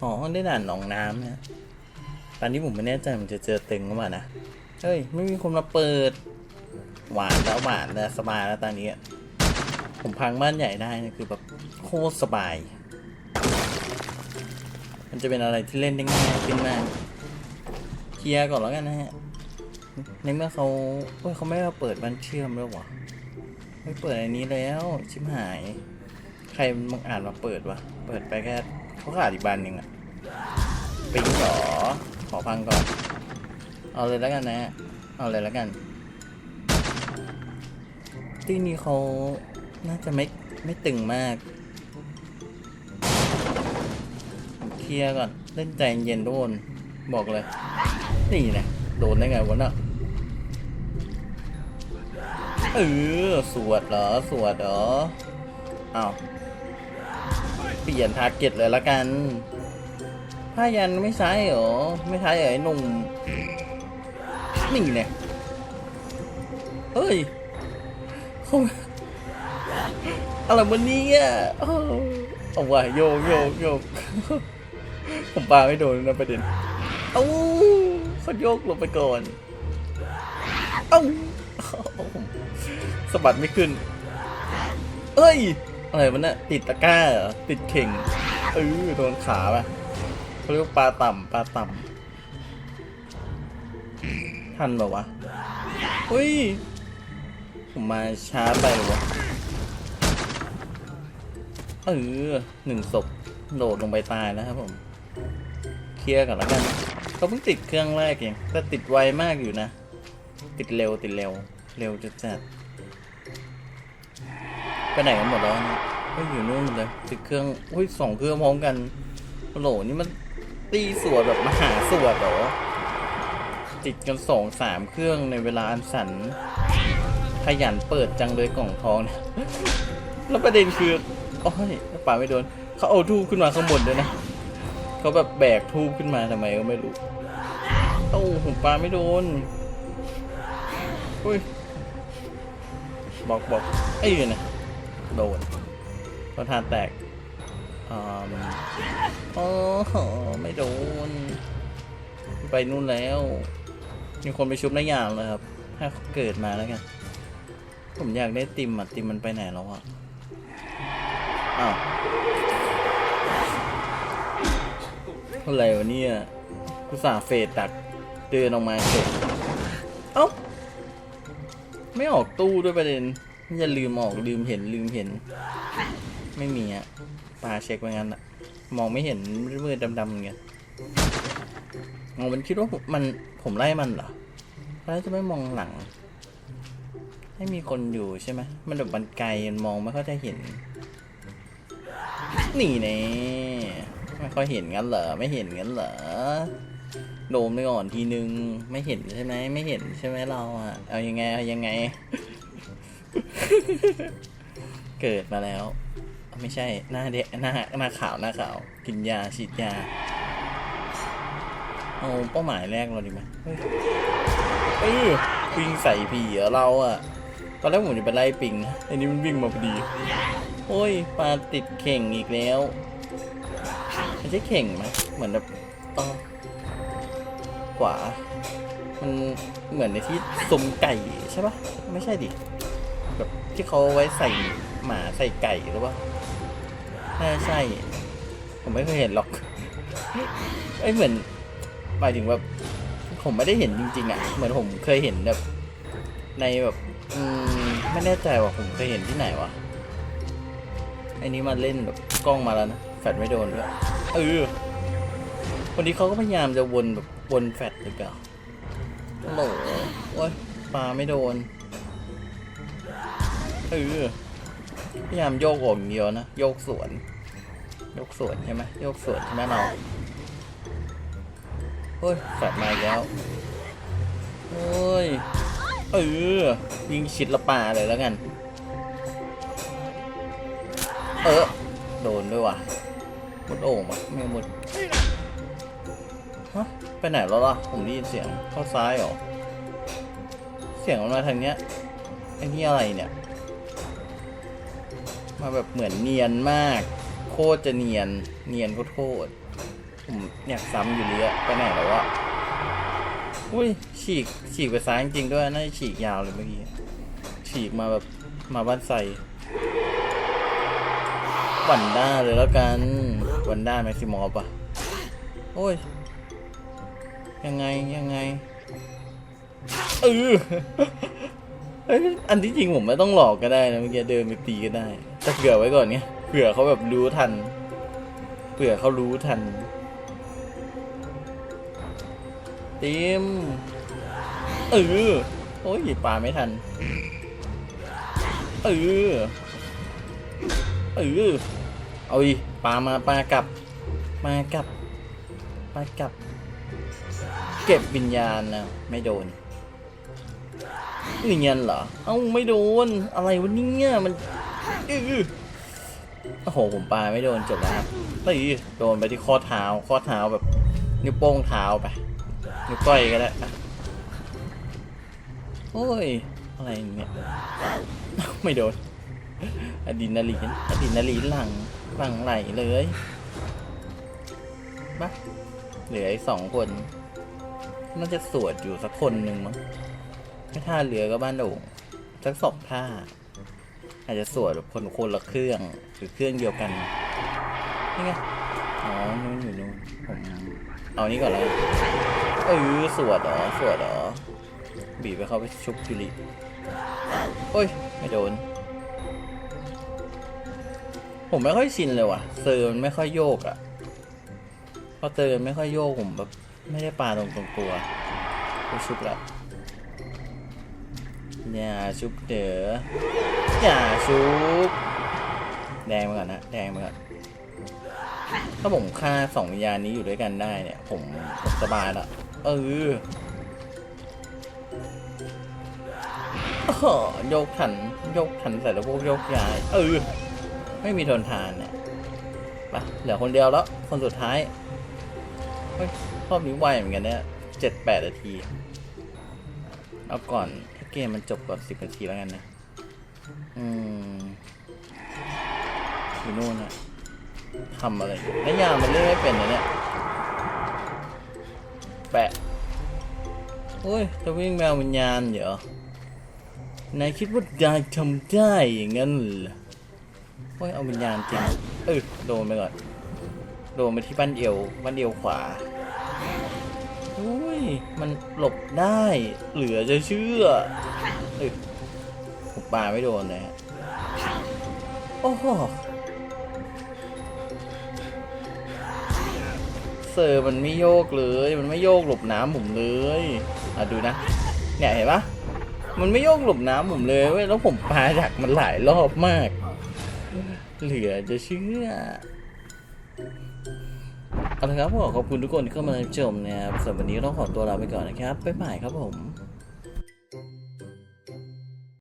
อ๋อได้ด่านหนองน้ำนะ ตอนนี้ผมไม่แน่ใจมันจะเจอตึงหรือเปล่านะ เฮ้ย ไม่มีคนมาเปิด หวานแล้วหวานแล้วสบายแล้วตอนนี้อะผมพังบ้านใหญ่ได้นะคือแบบโคตรสบาย มันจะเป็นอะไรที่เล่นได้ง่ายขึ้นมากเคลียร์ก่อนแล้วกันนะฮะ ในเมื่อเขาเฮ้ยเขาไม่มาเปิดบ้านเชื่อมแล้ววะไม่เปิดอันนี้แล้ว ชิบหาย ใครมึงอ่านมาเปิดวะ เปิดไปแค่ เขาขาดอีกบานหนึ่งอะปิ๊งหรอ ขอพังก่อน เอาเลยแล้วกันนะ เอาเลยแล้วกัน ที่นี้เขาน่าจะไม่ไม่ตึงมาก เคลียร์ก่อน เล่นใจเย็นๆทุกคนบอกเลย นี่นะโดนได้ไงวะน่ะเออ สวดเหรอ สวดเหรอ อ้าว ปลี่ยนทาร์เก็ตเลยละกันผ้ายันไม่ใช้เหรอ ไม่ใช้เหรอไอ้หนุ่มนี่เนี่ยเฮ้ยอะไรวันนี้อะเอาเอาว่ะโยกโยกโยกผมปาไม่โดนนะประเด็น เอ้าเขาโยกลงไปก่อน เอ้าสะบัดไม่ขึ้น เอ้ย อะไรมันน่ะติดตะกร้าเหรอติดเข่งเออโดนขาปะเขาเรียกว่าปลาต่ำปลาต่ำทันแบบวะเฮ้ยผมมาช้าไปหรอวะเออหนึ่งศพโดดลงไปตายแล้วครับผมเคลียร์ก่อนแล้วกันเขาเพิ่งติดเครื่องแรกเองแต่ติดไวมากอยู่นะ ติดเร็วติดเร็ว เร็วจัดจัด ไปไหนกันหมดแล้วเนี่ยก็อยู่นู่นหมดเลยติดเครื่องอุ้ยสองเครื่องพร้อมกันโอ้โหนี่มันตีสวดแบบมหาสวดเหรอติดกันสองสามเครื่องในเวลาอันสันขยันเปิดจังเลยกล่องทองเนี่ยแล้วประเด็นคือโอ้ยป่าไม่โดนเขาเอาทูบขึ้นมาข้างบนด้วยนะเขาแบบแบกทูบขึ้นมาทำไมก็ไม่รู้เอ้ผมปลาไม่โดนอุ้ยบอกบอกไอ้ยนะ โดนประธานแตกอ่าโอ้โหไม่โดน ไปนู่นแล้ว มีคนไปชุบในอย่างเลยครับให้เขาเกิดมาแล้วกัน ผมอยากได้ติมอะ ติมมันไปไหนแล้วอะ อ้าวอะไรวะเนี่ยกูสาเฟดตักเดินออกมาเสร็จ เอ้า ไม่ออกตู้ด้วยประเด็น อย่าลืมออกลืมเห็นลืมเห็น ไม่มีอะปาเช็คไว้งั้นอะมองไม่เห็นมืดๆดำๆเงี้ยมองมันคิดว่ามมันผมไล่มันเหรอแล้วจะไม่มองหลัง ให้มีคนอยู่ใช่ไหมมันแบบมันไกลมันมองไม่ค่อยจะเห็น นี่แน่ไม่ค่อยเห็นงั้นเหรอไม่เห็นงั้นเหรอโดมไปก่อนทีนึง ไม่เห็นใช่ไหมไม่เห็นใช่ไหมเราอะเอายังไงเอายังไง เกิดมาแล้ว ไม่ใช่หน้าเด็กหน้าหน้าขาวหน้าขาว กินยาฉีดยา เอาเป้าหมายแรกเราดีไหมเฮ้ยเออวิ่งใส่ผีเหรอเราอะตอนแรกผมจะไปไล่ปิงนะอันนี้มันวิ่งมาพอดี โอ้ยปลาติดเข่งอีกแล้วไม่ใช่เข่งไหมเหมือนแบบต่อขวา มันเหมือนในที่ซมไก่ใช่ปะไม่ใช่ดิ ที่เขาไว้ใส่หมาใส่ไก่หรือเปล่าน่าใช่ ผมไม่เคยเห็นหรอกไอ้ยเหมือนหมายถึงแบบผมไม่ได้เห็นจริง ๆ อะ เหมือนผมเคยเห็นแบบ ในแบบ อืมไม่แน่ใจว่าผมเคยเห็นที่ไหนวะไอ้นี้มาเล่นแบบกล้องมาแล้วนะแฟดไม่โดนด้วยเออวันนี้เขาก็พยายามจะวนแบบวนแฟดหรือเปล่าโหลโอ้ยปลาไม่โดน เออพยายามโยกออกอย่างเดียวนะ โยกสวน โยกสวนใช่ไหมโยกสวนใช่ไหมเราเฮ้ยแฟดมาอีกแล้วเฮ้ย เออ ยิงชิดละปลาเลยแล้วกัน เออ โดนด้วยว่ะมุดโอ่งปะไม่มุดฮะไปไหนแล้วล่ะ ผมได้ยินเสียงเข้าซ้ายเหรอ เสียงมันมาทางเนี้ยไอ้นี่อะไรเนี่ย มาแบบเหมือนเนียนมาก โคตรจะเนียน เนียนโคตรผมอยากซ้ำอยู่เลยอะไปไหนแล้ววะอุ้ยฉีกฉีกไปซ้ายจริงด้วยน่าจะฉีกยาวเลยเมื่อกี้ฉีกมาแบบมาบ้านใส่วันด้าเลยแล้วกันวันด้าแม็กซิมอฟอะโอ้ย ยังไงยังไงเออเอ้ยอันที่จริงผมไม่ต้องหลอกก็ได้นะเมื่อกี้เดินไปตีก็ได้ แต่เผื่อไว้ก่อนเนี่ยเผื่อเขาแบบรู้ทัน เผื่อเขารู้ทันต็มเออโอ้ยปลาไม่ทันเออเออเอาอีปลามาปลากลับ มากลับปลากลับ เก็บวิญญาณนะไม่โดนเนียนเหรอ เอ้าไม่โดน อะไรวะเนี่ยมัน อื้อโอ้โหผมปาไม่โดนจบแล้วครับเฮ้ยโดนไปที่ข้อเท้าข้อเท้าแบบนิ้วโป้งเท้าไปนิ้วก้อยก็ได้โอ้ยอะไรเนี่ยไม่โดนอะดรีนาลีนอะดรีนาลีนหลังหลังไหลเลยบ้าเหลืออีกสองคนน่าจะสวดอยู่สักคนหนึ่งมั้งไม่ท่าเรือก็บ้านโด่งสักสองท่า อาจจะสวดแบบคนคนละเครื่องหรือเครื่องเดียวกันนี่ไงอ๋อนู้นอยู่นู้นผมเอานี้ก่อนแล้วเออสวดเหรอสวดเหรอบีบไปเข้าไปชุบจุลิโอ้ย ไม่โดน ผมไม่ค่อยชินเลยว่ะเซอร์มันไม่ค่อยโยกอะ่ะพอเซอร์มันไม่ค่อยโยกผมแบบไม่ได้ปาตรงตรงตัวไปชุบละ อย่าชุบเด้ออย่าชุบ แดงมาก่อนนะแดงมาก่อนถ้าผมฆ่าสองวิญญาณนี้อยู่ด้วยกันได้เนี่ย ผมผมสบายละเออโยกถันโยกถันใส่แล้วพวกโยกย้าย เออ ไม่มีทนทานเนี่ยไปเหลือคนเดียวแล้ว คนสุดท้ายเฮ้ยรอบนี้ไวเหมือนกันเนี่ยเจ็ดแปดนาที เอาก่อน มมันจบก่อนสิบนาทีแล้วกันนะ อืมอยู่นู่นอะทำอะไรอยู่แล้วยามมันเล่นไม่เป็นนะเนี่ย แปะโอ้ยจะวิ่งแมววิญญาณเหรอนายคิดว่านายทำได้อย่างนั้นเหรอโอ้ยเอาวิญญาณจริง เออโดนไปก่อน โดนไปที่บ้านเอวบ้านเอวขวา อุ้ย มันหลบได้ เหลือจะเชื่ออ้ยผมปาไม่โดนเลยฮะ โอ้โห เซอร์มันไม่โยกเลย มันไม่โยกหลบน้ำผมเลย อะดูนะ เนี่ยเห็นปะมันไม่โยกหลบน้ำผมเลยเว้ย แล้วผมปาจากมันหลายรอบมาก เหลือจะเชื่อ เอาละครับขอขอบคุณทุกคนที่เข้ามาชมนะครับสำหรับวันนี้ต้องขอตัวลาไปก่อนนะครับบ๊ายบายครับผม